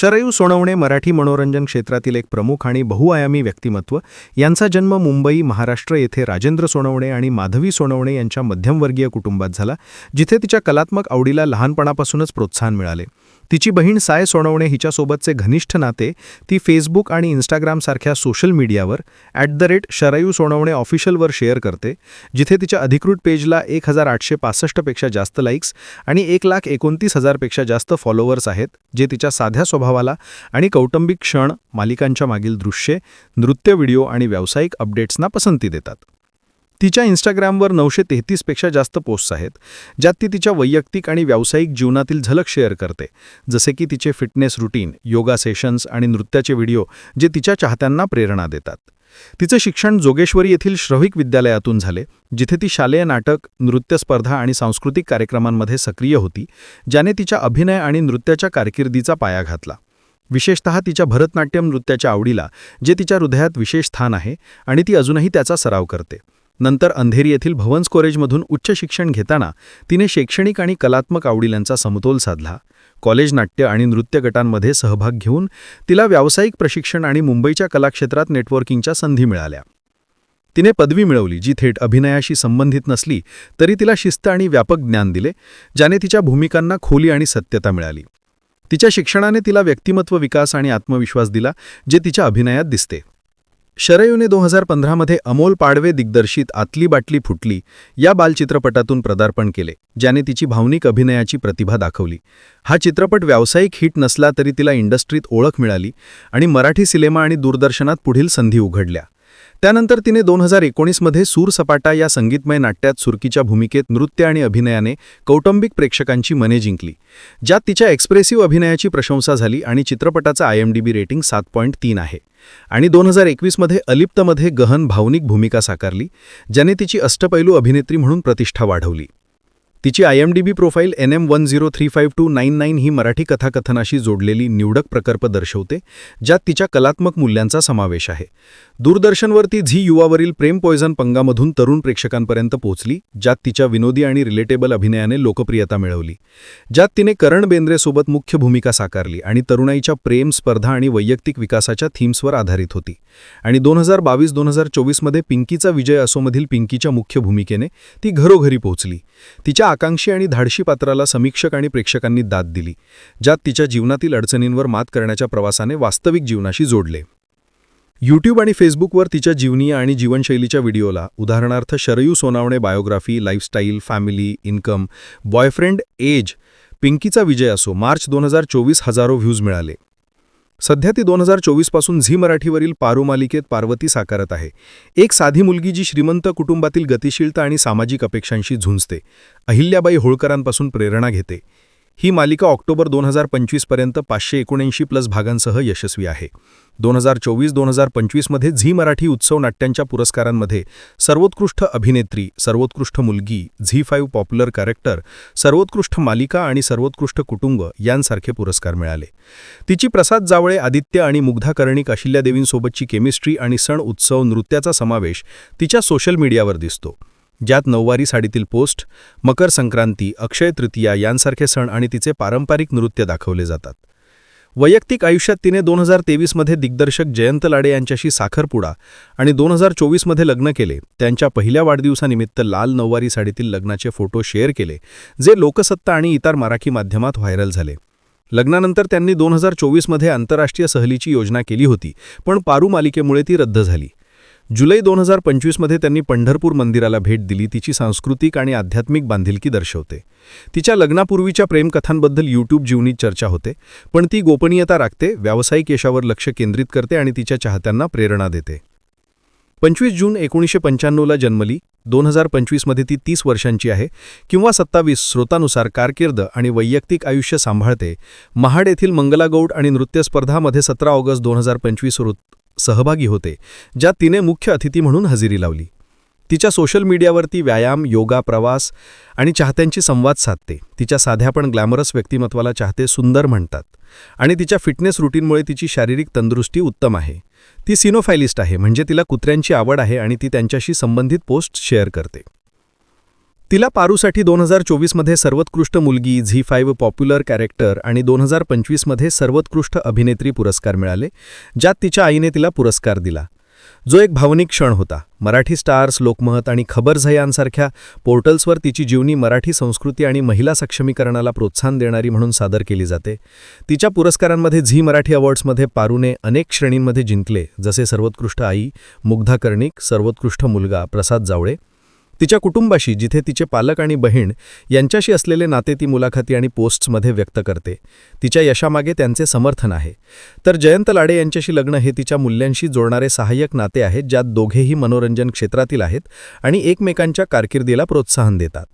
शरयू सोनवणे मराठी मनोरंजन क्षेत्रातील एक प्रमुख आणि बहुआयामी व्यक्तिमत्व. यांचा जन्म मुंबई महाराष्ट्र येथे राजेंद्र सोनवणे आणि माधवी सोनवणे यांच्या मध्यमवर्गीय कुटुंबात झाला जिथे तिच्या कलात्मक आवडीला लहानपणापासूनच प्रोत्साहन मिळाले. तिची बहीण साय सोनवणे हिच्यासोबतचे घनिष्ठ नाते ती फेसबुक आणि इंस्टाग्रामसारख्या सोशल मीडियावर at the rate Sharayu Sonawane ऑफिशियलवर share करते जिथे तिच्या अधिकृत पेजला एक हजार आठशे पासष्टपेक्षा जास्त लाईक्स आणि एक लाख एकोणतीस हजारपेक्षा जास्त फॉलोअर्स आहेत जे तिच्या साध्या स्वभावाला आणि कौटुंबिक क्षण मालिकांच्या मागील दृश्ये नृत्य व्हिडिओ आणि व्यावसायिक अपडेट्सना पसंती देतात. तिच्या इन्स्टाग्रामवर नऊशे तेहतीसपेक्षा जास्त पोस्ट्स आहेत ज्यात ती तिच्या वैयक्तिक आणि व्यावसायिक जीवनातील झलक शेअर करते. जसे की तिचे फिटनेस रुटीन योगा सेशन्स आणि नृत्याचे व्हिडिओ जे तिच्या चाहत्यांना प्रेरणा देतात. तिचं शिक्षण जोगेश्वरी येथील श्रविक विद्यालयातून झाले जिथे ती शालेय नाटक नृत्य स्पर्धा आणि सांस्कृतिक कार्यक्रमांमध्ये सक्रिय होती ज्याने तिच्या अभिनय आणि नृत्याच्या कारकिर्दीचा पाया घातला. विशेषतः तिच्या भरतनाट्यम नृत्याच्या आवडीला जे तिच्या हृदयात विशेष स्थान आहे आणि ती अजूनही त्याचा सराव करते. नंतर अंधेरी येथील भवन्स कॉलेजमधून उच्च शिक्षण घेताना तिने शैक्षणिक आणि कलात्मक आवडीलांचा समतोल साधला. कॉलेज नाट्य आणि नृत्य गटांमध्ये सहभाग घेऊन तिला व्यावसायिक प्रशिक्षण आणि मुंबईच्या कलाक्षेत्रात नेटवर्किंगच्या संधी मिळाल्या. तिने पदवी मिळवली जी थेट अभिनयाशी संबंधित नसली तरी तिला शिस्त आणि व्यापक ज्ञान दिले ज्याने तिच्या भूमिकांना खोली आणि सत्यता मिळाली. तिच्या शिक्षणाने तिला व्यक्तिमत्व विकास आणि आत्मविश्वास दिला जे तिच्या अभिनयात दिसते. शरयूने दोन हजार पंधरामध्ये अमोल पाडवे दिग्दर्शित आतली बाटली फुटली या बालचित्रपटातून पदार्पण केले ज्याने तिची भावनिक अभिनयाची प्रतिभा दाखवली. हा चित्रपट व्यावसायिक हिट नसला तरी तिला इंडस्ट्रीत ओळख मिळाली आणि मराठी सिनेमा आणि दूरदर्शनात पुढील संधी उघडल्या. त्यानंतर तिने दोन हजार एकोणीसमध्ये सूरसपाटा या संगीतमय नाट्यात सुरकीच्या भूमिकेत नृत्य आणि अभिनयाने कौटुंबिक प्रेक्षकांची मने जिंकली ज्यात तिच्या एक्सप्रेसिव्ह अभिनयाची प्रशंसा झाली आणि चित्रपटाचं आय एम रेटिंग सात पॉईंट तीन आहे. आणि दोन हजार एकवीसमध्ये अलिप्तमध्ये गहन भावनिक भूमिका साकारली ज्याने तिची अष्टपैलू अभिनेत्री म्हणून प्रतिष्ठा वाढवली. तिची I M D B profile N M one zero three five two nine nine ही मराठी कथाकथनाशी जोडलेली निवडक प्रकल्प दर्शवते ज्यात तिच्या कलात्मक मूल्यांचा समावेश आहे. दूरदर्शनवर ती झी युवावरील प्रेम पॉयझन पंगामधून तरुण प्रेक्षकांपर्यंत पोहोचली ज्यात तिच्या विनोदी आणि रिलेटेबल अभिनयाने लोकप्रियता मिळवली ज्यात तिने करण बेंद्रेसोबत मुख्य भूमिका साकारली आणि तरुणाईच्या प्रेम स्पर्धा आणि वैयक्तिक विकासाच्या थीम्सवर आधारित होती. आणि दोन हजार बावीस दोन हजार चोवीसमध्ये पिंकीचा विजय असोमधील पिंकीच्या मुख्य भूमिकेने ती घरोघरी पोहोचली. तिच्या आकांक्षी आणि धाडशी पात्राला समीक्षक आणि प्रेक्षकांनी दाद दिली ज्यात तिच्या जीवनातील अडचणींवर मात करण्याच्या प्रवासाने वास्तविक जीवनाशी जोडले. यूट्यूब आणि फेसबुकवर तिच्या जीवनीय आणि जीवनशैलीच्या व्हिडिओला उदाहरणार्थ Sharayu Sonawane biography lifestyle family income boyfriend age पिंकीचा विजय असो मार्च दोन हजार चोवीस हजारो व्ह्यूज मिळाले. सध्या ती दोन हजार चोवीसपासून झी मराठीवरील पारू मालिकेत पार्वती साकारत आहे. एक साधी मुलगी जी श्रीमंत कुटुंबातील गतिशीलता आणि सामाजिक अपेक्षांशी झुंजते अहिल्याबाई होळकरांपासून प्रेरणा घेते. ही मालिका ऑक्टोबर दोन हजार पंचवीसपर्यंत पाचशे एकोणऐंशी प्लस भागांसह यशस्वी आहे. दोन हजार चोवीस दोन हजार पंचवीसमध्ये झी मराठी उत्सव नाट्यांच्या पुरस्कारांमध्ये सर्वोत्कृष्ट अभिनेत्री सर्वोत्कृष्ट मुलगी झी फाईव्ह पॉप्युलर कॅरेक्टर सर्वोत्कृष्ट मालिका आणि सर्वोत्कृष्ट कुटुंब यांसारखे पुरस्कार मिळाले. तिची प्रसाद जावळे आदित्य आणि मुग्धा कर्णिक अशिल्यादेवींसोबतची केमिस्ट्री आणि सण उत्सव नृत्याचा समावेश तिच्या सोशल मीडियावर दिसतो. ज्यात नऊवारी साडीतील पोस्ट मकर संक्रांती अक्षय तृतीया यांसारखे सण आणि तिचे पारंपरिक नृत्य दाखवले जातात. वैयक्तिक आयुष्यात तिने दोन हजार तेवीसमध्ये दिग्दर्शक जयंत लाडे यांच्याशी साखरपुडा आणि दोन हजार चोवीसमध्ये लग्न केले. त्यांच्या पहिल्या वाढदिवसानिमित्त लाल नऊवारी साडीतील लग्नाचे फोटो शेअर केले जे लोकसत्ता आणि इतर मराठी माध्यमात व्हायरल झाले. लग्नानंतर त्यांनी दोन हजार चोवीसमध्ये आंतरराष्ट्रीय सहलीची योजना केली होती पण पारू मालिकेमुळे ती रद्द झाली. जुलै दोन हजार पंचवीसमध्ये त्यांनी पंढरपूर मंदिराला भेट दिली. तिची सांस्कृतिक आणि आध्यात्मिक बांधिलकी दर्शवते. तिच्या लग्नापूर्वीच्या प्रेमकथांबद्दल यूट्यूब जीवनीत चर्चा होते पण ती गोपनीयता राखते व्यावसायिक यशावर लक्ष केंद्रित करते आणि तिच्या चाहत्यांना प्रेरणा देते. पंचवीस जून एकोणीसशे पंच्याण्णवला जन्मली. दोन हजार पंचवीसमध्ये ती तीस वर्षांची आहे किंवा सत्तावीस स्रोतानुसार कारकीर्द आणि वैयक्तिक आयुष्य सांभाळते. महाड येथील मंगलागौड आणि नृत्यस्पर्धामध्ये सतरा ऑगस्ट दोन हजार पंचवीस सहभागी होते ज्यात तिने मुख्य अतिथी म्हणून हजेरी लावली. तिच्या सोशल मीडियावरती व्यायाम योगा प्रवास आणि चाहत्यांची संवाद साधते. तिच्या साध्या पण ग्लॅमरस व्यक्तिमत्वाला चाहते सुंदर म्हणतात. आणि तिच्या फिटनेस रुटीनमुळे तिची शारीरिक तंदुरुस्ती उत्तम आहे. ती सिनोफायलिस्ट आहे म्हणजे तिला कुत्र्यांची आवड आहे आणि ती त्यांच्याशी संबंधित पोस्ट शेअर करते. तिला पारूसाठी दोन हजार चोवीसमध्ये सर्वोत्कृष्ट मुलगी झी फाईव्ह पॉप्युलर कॅरेक्टर आणि दोन हजार पंचवीसमध्ये सर्वोत्कृष्ट अभिनेत्री पुरस्कार मिळाले ज्यात तिच्या आईने तिला पुरस्कार दिला. जो एक भावनिक क्षण होता. मराठी स्टार्स लोकमत आणि खबर झयांसारख्या पोर्टल्सवर तिची जीवनी मराठी संस्कृती आणि महिला सक्षमीकरणाला प्रोत्साहन देणारी म्हणून सादर केली जाते. तिच्या पुरस्कारांमध्ये झी मराठी अवॉर्ड्समध्ये पारूने अनेक श्रेणींमध्ये जिंकले जसे सर्वोत्कृष्ट आई मुग्धा कर्णिक सर्वोत्कृष्ट मुलगा प्रसाद जावळे तिच्या कुटुंबाशी जिथे तिचे पालक आणि बहीण यांच्याशी असलेले नाते ती मुलाखती आणि पोस्ट्समध्ये व्यक्त करते. तिच्या यशामागे त्यांचे समर्थन आहे. तर जयंत लाडे यांच्याशी लग्न हे तिच्या मूल्यांशी जोडणारे सहाय्यक नाते आहेत ज्यात दोघेही मनोरंजन क्षेत्रातील आहेत आणि एकमेकांच्या कारकिर्दीला प्रोत्साहन देतात.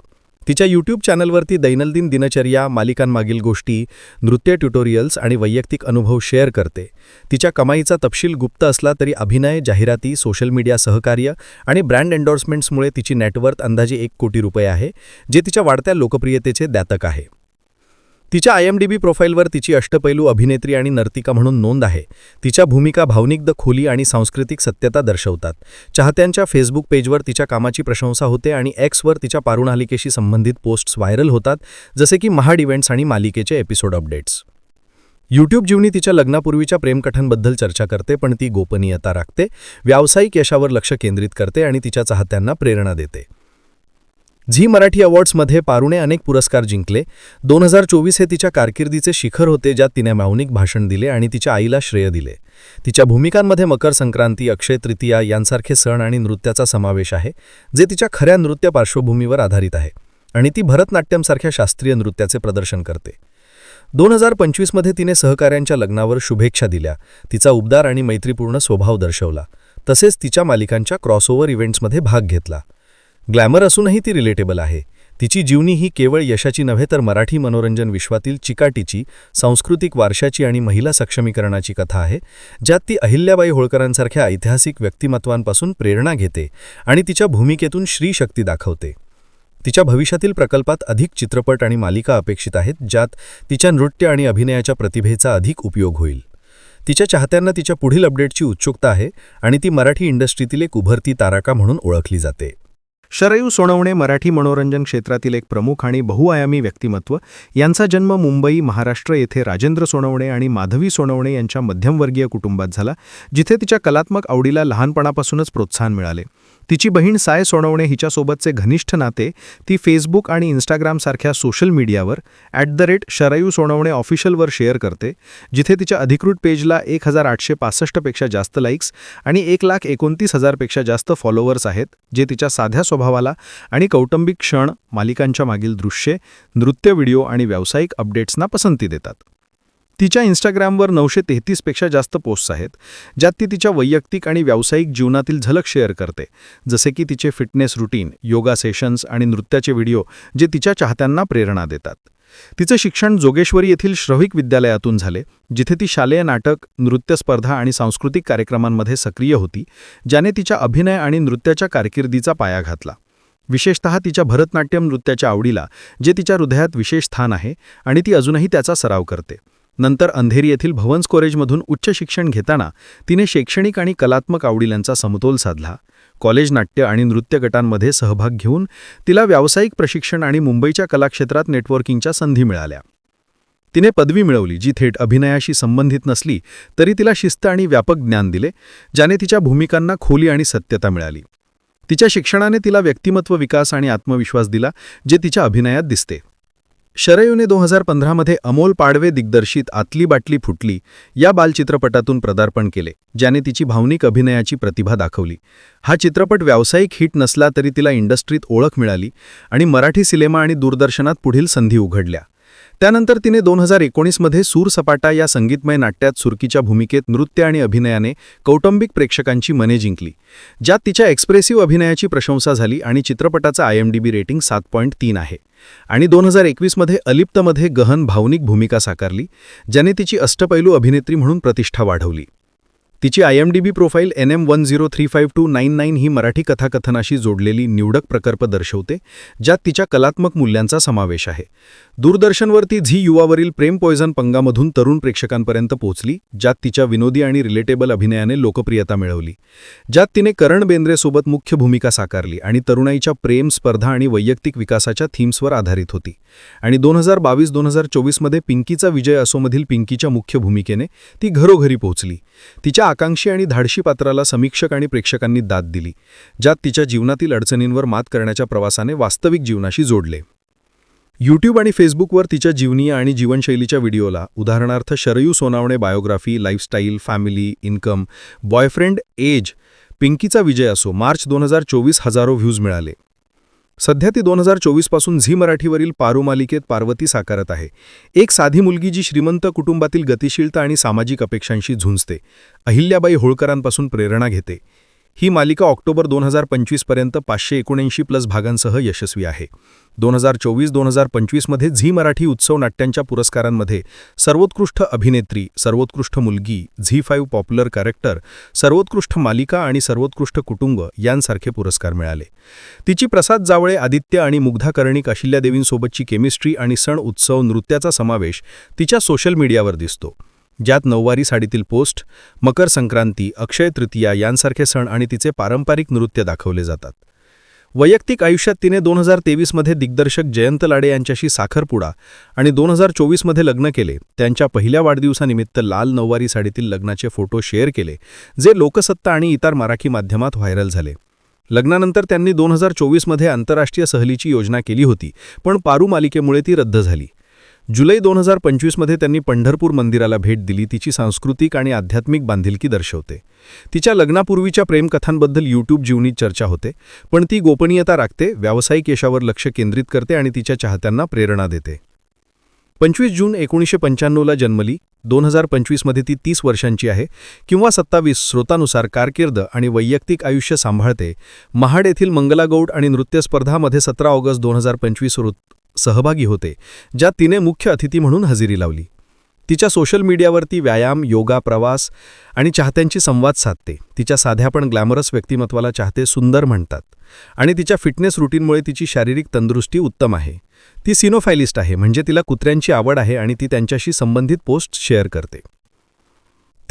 तिच्या यूट्यूब चॅनलवरती दैनंदिन दिनचर्या मालिकांमागील गोष्टी नृत्य ट्युटोरियल्स आणि वैयक्तिक अनुभव शेअर करते. तिच्या कमाईचा तपशील गुप्त असला तरी अभिनय जाहिराती सोशल मीडिया सहकार्य आणि ब्रँड एन्डॉर्समेंट्समुळे तिची नेटवर्थ अंदाजे एक कोटी रुपये आहे जे तिच्या वाढत्या लोकप्रियतेचे द्यातक आहे. तिच्या आय एम डी बी प्रोफाईलवर तिची अष्टपैलू अभिनेत्री आणि नर्तिका म्हणून नोंद आहे. तिच्या भूमिका भावनिक द खोली आणि सांस्कृतिक सत्यता दर्शवतात. चाहत्यांच्या फेसबुक पेजवर तिच्या कामाची प्रशंसा होते आणि एक्सवर तिच्या पारुणालिकेशी संबंधित पोस्ट्स व्हायरल होतात जसे की महाड इव्हेंट्स आणि मालिकेचे एपिसोड अपडेट्स. यूट्यूब जीवनी तिच्या लग्नापूर्वीच्या प्रेमकथांबद्दल चर्चा करते पण ती गोपनीयता राखते व्यावसायिक यशावर लक्ष केंद्रित करते आणि तिच्या चाहत्यांना प्रेरणा देते. झी मराठी अवॉर्ड्समध्ये पारुणे अनेक पुरस्कार जिंकले. दोन हजार चोवीस हे तिच्या कारकिर्दीचे शिखर होते ज्यात तिने भावनिक भाषण दिले आणि तिच्या आईला श्रेय दिले. तिच्या भूमिकांमध्ये मकर संक्रांती अक्षय तृतीया यांसारखे सण आणि नृत्याचा समावेश आहे जे तिच्या खऱ्या नृत्य पार्श्वभूमीवर आधारित आहे आणि ती भरतनाट्यमसारख्या शास्त्रीय नृत्याचे प्रदर्शन करते. दोन हजार पंचवीसमध्ये तिने सहकाऱ्यांच्या लग्नावर शुभेच्छा दिल्या. तिचा उबदार आणि मैत्रीपूर्ण स्वभाव दर्शवला. तसेच तिच्या मालिकांच्या क्रॉसओव्हर इव्हेंट्समध्ये भाग घेतला. ग्लॅमर असूनही ती रिलेटेबल आहे. तिची जीवनी ही केवळ यशाची नव्हे तर मराठी मनोरंजन विश्वातील चिकाटीची सांस्कृतिक वारशाची आणि महिला सक्षमीकरणाची कथा आहे ज्यात ती अहिल्याबाई होळकरांसारख्या ऐतिहासिक व्यक्तिमत्वांपासून प्रेरणा घेते आणि तिच्या भूमिकेतून श्रीशक्ती दाखवते. तिच्या भविष्यातील प्रकल्पात अधिक चित्रपट आणि मालिका अपेक्षित आहेत ज्यात तिच्या नृत्य आणि अभिनयाच्या प्रतिभेचा अधिक उपयोग होईल. तिच्या चाहत्यांना तिच्या पुढील अपडेटची उत्सुकता आहे आणि ती मराठी इंडस्ट्रीतील एक उभरती तारका म्हणून ओळखली जाते. शरयू सोनवणे मराठी मनोरंजन क्षेत्रातील एक प्रमुख आणि बहुआयामी व्यक्तिमत्व. यांचा जन्म मुंबई महाराष्ट्र येथे राजेंद्र सोनवणे आणि माधवी सोनवणे यांच्या मध्यमवर्गीय कुटुंबात झाला जिथे तिच्या कलात्मक आवडीला लहानपणापासूनच प्रोत्साहन मिळाले. तिची बहीण साय सोनवणे हिच्यासोबतचे घनिष्ठ नाते ती फेसबुक आणि इंस्टाग्रामसारख्या सोशल मीडियावर at the rate Sharayu Sonawane ऑफिशियलवर share करते जिथे तिच्या अधिकृत पेजला एक हजार आठशे पासष्टपेक्षा जास्त लाईक्स आणि एक लाख एकोणतीस हजारपेक्षा जास्त फॉलोअर्स आहेत जे तिच्या साध्या स्वभावाला आणि कौटुंबिक क्षण मालिकांच्या मागील दृश्ये नृत्य व्हिडिओ आणि व्यावसायिक अपडेट्सना पसंती देतात. तिच्या इन्स्टाग्रामवर नऊशे तेहतीसपेक्षा जास्त पोस्ट्स आहेत ज्यात ती तिच्या वैयक्तिक आणि व्यावसायिक जीवनातील झलक शेअर करते. जसे की तिचे फिटनेस रुटीन योगा सेशन्स आणि नृत्याचे व्हिडिओ जे तिच्या चाहत्यांना प्रेरणा देतात. तिचं शिक्षण जोगेश्वरी येथील श्रविक विद्यालयातून झाले जिथे ती शालेय नाटक नृत्य स्पर्धा आणि सांस्कृतिक कार्यक्रमांमध्ये सक्रिय होती ज्याने तिच्या अभिनय आणि नृत्याच्या कारकिर्दीचा पाया घातला. विशेषतः तिच्या भरतनाट्यम नृत्याच्या आवडीला जे तिच्या हृदयात विशेष स्थान आहे आणि ती अजूनही त्याचा सराव करते. नंतर अंधेरी येथील भवन्स कॉलेजमधून उच्च शिक्षण घेताना तिने शैक्षणिक आणि कलात्मक आवडीलांचा समतोल साधला. कॉलेज नाट्य आणि नृत्य गटांमध्ये सहभाग घेऊन तिला व्यावसायिक प्रशिक्षण आणि मुंबईच्या कलाक्षेत्रात नेटवर्किंगच्या संधी मिळाल्या. तिने पदवी मिळवली जी थेट अभिनयाशी संबंधित नसली तरी तिला शिस्त आणि व्यापक ज्ञान दिले ज्याने तिच्या भूमिकांना खोली आणि सत्यता मिळाली. तिच्या शिक्षणाने तिला व्यक्तिमत्व विकास आणि आत्मविश्वास दिला जे तिच्या अभिनयात दिसते. शरयूने दोन हजार पंधरामध्ये अमोल पाडवे दिग्दर्शित आतली बाटली फुटली या बालचित्रपटातून पदार्पण केले ज्याने तिची भावनिक अभिनयाची प्रतिभा दाखवली. हा चित्रपट व्यावसायिक हिट नसला तरी तिला इंडस्ट्रीत ओळख मिळाली आणि मराठी सिनेमा आणि दूरदर्शनात पुढील संधी उघडल्या. त्यानंतर तिने दोन हजार एकोणीसमध्ये सूरसपाटा या संगीतमय नाट्यात सुरकीच्या भूमिकेत नृत्य आणि अभिनयाने कौटुंबिक प्रेक्षकांची मने जिंकली ज्यात तिच्या एक्सप्रेसिव्ह अभिनयाची प्रशंसा झाली आणि चित्रपटाचा आय एम रेटिंग सात पॉईंट तीन आहे. आणि दोन हजार एकवीसमध्ये अलिप्तमध्ये गहन भावनिक भूमिका साकारली ज्याने तिची अष्टपैलू अभिनेत्री म्हणून प्रतिष्ठा वाढवली. तिची I M D B profile N M one zero three five two nine nine ही मराठी कथाकथनाशी जोडलेली निवडक प्रकल्प दर्शवते ज्यात तिच्या कलात्मक मूल्यांचा समावेश आहे. दूरदर्शनवर ती झी युवावरील प्रेम पॉयझन पंगामधून तरुण प्रेक्षकांपर्यंत पोहोचली ज्यात तिच्या विनोदी आणि रिलेटेबल अभिनयाने लोकप्रियता मिळवली ज्यात तिने करण बेंद्रेसोबत मुख्य भूमिका साकारली आणि तरुणाईच्या प्रेम स्पर्धा आणि वैयक्तिक विकासाच्या थीम्सवर आधारित होती. आणि दोन हजार बावीस दोन हजार चोवीसमध्ये पिंकीचा विजय असोमधील पिंकीच्या मुख्य भूमिकेने ती घरोघरी पोहोचली. तिच्या आकांक्षी आणि धाडशी पात्राला समीक्षक आणि प्रेक्षकांनी दाद दिली ज्यात तिच्या जीवनातील अडचणींवर मात करण्याच्या प्रवासाने वास्तविक जीवनाशी जोडले. यूट्यूब आणि फेसबुकवर तिच्या जीवनीय आणि जीवनशैलीच्या व्हिडिओला उदाहरणार्थ Sharayu Sonawane biography lifestyle family income boyfriend age पिंकीचा विजय असो मार्च दोन हजार चोवीस हजारो व्ह्यूज मिळाले. सध्या ती दोन हजार चोवीसपासून झी मराठीवरील पारू मालिकेत पार्वती साकारत आहे. एक साधी मुलगी जी श्रीमंत कुटुंबातील गतिशीलता आणि सामाजिक अपेक्षांशी झुंजते अहिल्याबाई होळकरांपासून प्रेरणा घेते. ही मालिका ऑक्टोबर दोन हजार पंचवीसपर्यंत पाचशे एकोणऐंशी प्लस भागांसह यशस्वी आहे. दोन हजार चोवीस दोन हजार पंचवीसमध्ये झी मराठी उत्सव नाट्यांच्या पुरस्कारांमध्ये सर्वोत्कृष्ट अभिनेत्री सर्वोत्कृष्ट मुलगी झी फाईव्ह पॉप्युलर कॅरेक्टर सर्वोत्कृष्ट मालिका आणि सर्वोत्कृष्ट कुटुंब यांसारखे पुरस्कार मिळाले. तिची प्रसाद जावळे आदित्य आणि मुग्धा कर्णिक अशिल्यादेवींसोबतची केमिस्ट्री आणि सण उत्सव नृत्याचा समावेश तिच्या सोशल मीडियावर दिसतो. ज्यात नऊवारी साडीतील पोस्ट मकर संक्रांती अक्षय तृतीया यांसारखे सण आणि तिचे पारंपरिक नृत्य दाखवले जातात. वैयक्तिक आयुष्यात तिने दोन हजार तेवीसमध्ये दिग्दर्शक जयंत लाडे यांच्याशी साखरपुडा आणि दोन हजार चोवीसमध्ये लग्न केले. त्यांच्या पहिल्या वाढदिवसानिमित्त लाल नऊवारी साडीतील लग्नाचे फोटो शेअर केले जे लोकसत्ता आणि इतर मराठी माध्यमात व्हायरल झाले. लग्नानंतर त्यांनी दोन हजार चोवीसमध्ये आंतरराष्ट्रीय सहलीची योजना केली होती पण पारू मालिकेमुळे ती रद्द झाली. जुलै दोन हजार पंचवीसमध्ये त्यांनी पंढरपूर मंदिराला भेट दिली तिची सांस्कृतिक आणि आध्यात्मिक बांधिलकी दर्शवते. तिच्या लग्नापूर्वीच्या प्रेमकथांबद्दल यूट्यूब जीवनीत चर्चा होते पण ती गोपनीयता राखते व्यावसायिक यशावर लक्ष केंद्रित करते आणि तिच्या चाहत्यांना प्रेरणा देते. पंचवीस जून एकोणीसशे पंच्याण्णवला जन्मली. दोन हजार पंचवीसमध्ये ती तीस वर्षांची आहे किंवा सत्तावीस स्रोतानुसार कारकीर्द आणि वैयक्तिक आयुष्य सांभाळते. महाड येथील मंगलागौड आणि नृत्यस्पर्धामध्ये सतरा ऑगस्ट दोन हजार पंचवीस सहभागी होते ज्यात तिने मुख्य अतिथी म्हणून हजेरी लावली. तिच्या सोशल मीडियावरती व्यायाम योगा प्रवास आणि चाहत्यांची संवाद साधते. तिच्या साध्या पण ग्लॅमरस व्यक्तिमत्वाला चाहते सुंदर म्हणतात. आणि तिच्या फिटनेस रुटीनमुळे तिची शारीरिक तंदुरुस्ती उत्तम आहे. ती सिनोफायलिस्ट आहे म्हणजे तिला कुत्र्यांची आवड आहे आणि ती त्यांच्याशी संबंधित पोस्ट शेअर करते.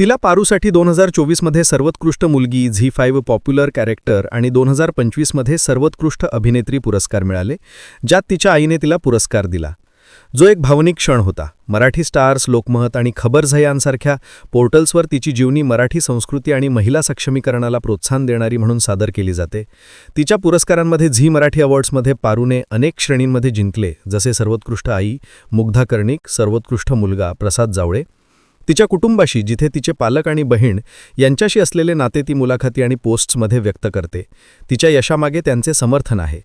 तिला पारूसाठी दोन हजार चोवीसमध्ये सर्वोत्कृष्ट मुलगी झी फाईव्ह पॉप्युलर कॅरेक्टर आणि दोन हजार पंचवीसमध्ये सर्वोत्कृष्ट अभिनेत्री पुरस्कार मिळाले ज्यात तिच्या आईने तिला पुरस्कार दिला. जो एक भावनिक क्षण होता. मराठी स्टार्स लोकमत आणि खबर यांसारख्या पोर्टल्सवर तिची जीवनी मराठी संस्कृती आणि महिला सक्षमीकरणाला प्रोत्साहन देणारी म्हणून सादर केली जाते. तिच्या पुरस्कारांमध्ये झी मराठी अवॉर्ड्समध्ये पारूने अनेक श्रेणींमध्ये जिंकले जसे सर्वोत्कृष्ट आई मुग्धा कर्णिक सर्वोत्कृष्ट मुलगा प्रसाद जावळे तिच्या कुटुंबाशी जिथे तिचे पालक आणि बहीण यांच्याशी असलेले नाते ती मुलाखती आणि पोस्ट्समध्ये व्यक्त करते. तिच्या यशामागे त्यांचे समर्थन आहे.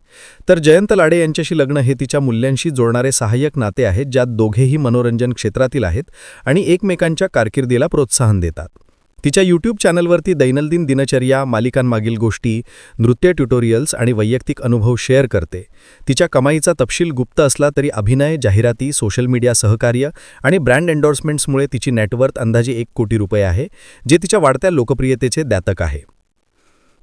तर जयंत लाडे यांच्याशी लग्न हे तिच्या मूल्यांशी जोडणारे सहाय्यक नाते आहेत ज्यात दोघेही मनोरंजन क्षेत्रातील आहेत आणि एकमेकांच्या कारकिर्दीला प्रोत्साहन देतात. तिच्या यूट्यूब चॅनलवरती दैनंदिन दिनचर्या मालिकांमागील गोष्टी नृत्य ट्युटोरियल्स आणि वैयक्तिक अनुभव शेअर करते. तिच्या कमाईचा तपशील गुप्त असला तरी अभिनय जाहिराती सोशल मीडिया सहकार्य आणि ब्रँड एन्डॉर्समेंट्समुळे तिची नेटवर्थ अंदाजे एक कोटी रुपये आहे जे तिच्या वाढत्या लोकप्रियतेचे द्यातक आहे.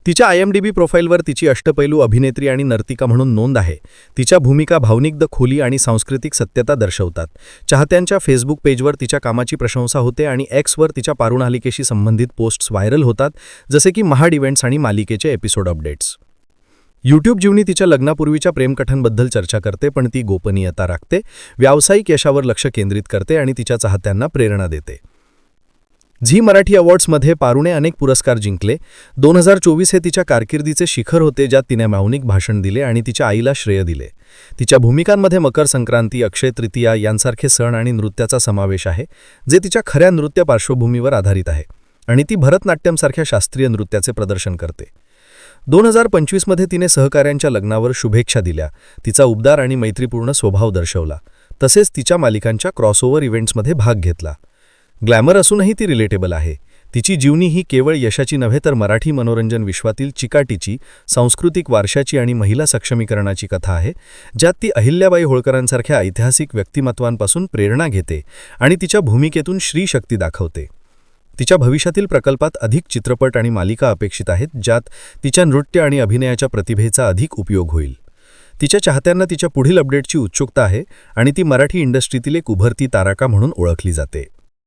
तिच्या आय एम डी बी प्रोफाईलवर तिची अष्टपैलू अभिनेत्री आणि नर्तिका म्हणून नोंद आहे. तिच्या भूमिका भावनिक द खोली आणि सांस्कृतिक सत्यता दर्शवतात. चाहत्यांच्या फेसबुक पेजवर तिच्या कामाची प्रशंसा होते आणि एक्सवर तिच्या पारुणालिकेशी संबंधित पोस्ट्स व्हायरल होतात जसे की महाड इव्हेंट्स आणि मालिकेचे एपिसोड अपडेट्स. यूट्यूब जीवनी तिच्या लग्नापूर्वीच्या प्रेमकथांबद्दल चर्चा करते पण ती गोपनीयता राखते व्यावसायिक यशावर लक्ष केंद्रित करते आणि तिच्या चाहत्यांना प्रेरणा देते. झी मराठी अवॉर्ड्समध्ये पारुणे अनेक पुरस्कार जिंकले. दोन हजार चोवीस हे तिच्या कारकिर्दीचे शिखर होते ज्यात तिने भावनिक भाषण दिले आणि तिच्या आईला श्रेय दिले. तिच्या भूमिकांमध्ये मकर संक्रांती अक्षय तृतीया यांसारखे सण आणि नृत्याचा समावेश आहे जे तिच्या खऱ्या नृत्य पार्श्वभूमीवर आधारित आहे आणि ती भरतनाट्यमसारख्या शास्त्रीय नृत्याचे प्रदर्शन करते. दोन हजार पंचवीसमध्ये तिने सहकाऱ्यांच्या लग्नावर शुभेच्छा दिल्या. तिचा उबदार आणि मैत्रीपूर्ण स्वभाव दर्शवला. तसेच तिच्या मालिकांच्या क्रॉसओव्हर इव्हेंट्समध्ये भाग घेतला. ग्लॅमर असूनही ती रिलेटेबल आहे. तिची जीवनी ही केवळ यशाची नव्हे तर मराठी मनोरंजन विश्वातील चिकाटीची सांस्कृतिक वारशाची आणि महिला सक्षमीकरणाची कथा आहे ज्यात ती अहिल्याबाई होळकरांसारख्या ऐतिहासिक व्यक्तिमत्वांपासून प्रेरणा घेते आणि तिच्या भूमिकेतून श्रीशक्ती दाखवते. तिच्या भविष्यातील प्रकल्पात अधिक चित्रपट आणि मालिका अपेक्षित आहेत ज्यात तिच्या नृत्य आणि अभिनयाच्या प्रतिभेचा अधिक उपयोग होईल. तिच्या चाहत्यांना तिच्या पुढील अपडेटची उत्सुकता आहे आणि ती मराठी इंडस्ट्रीतील एक उभरती तारका म्हणून ओळखली जाते.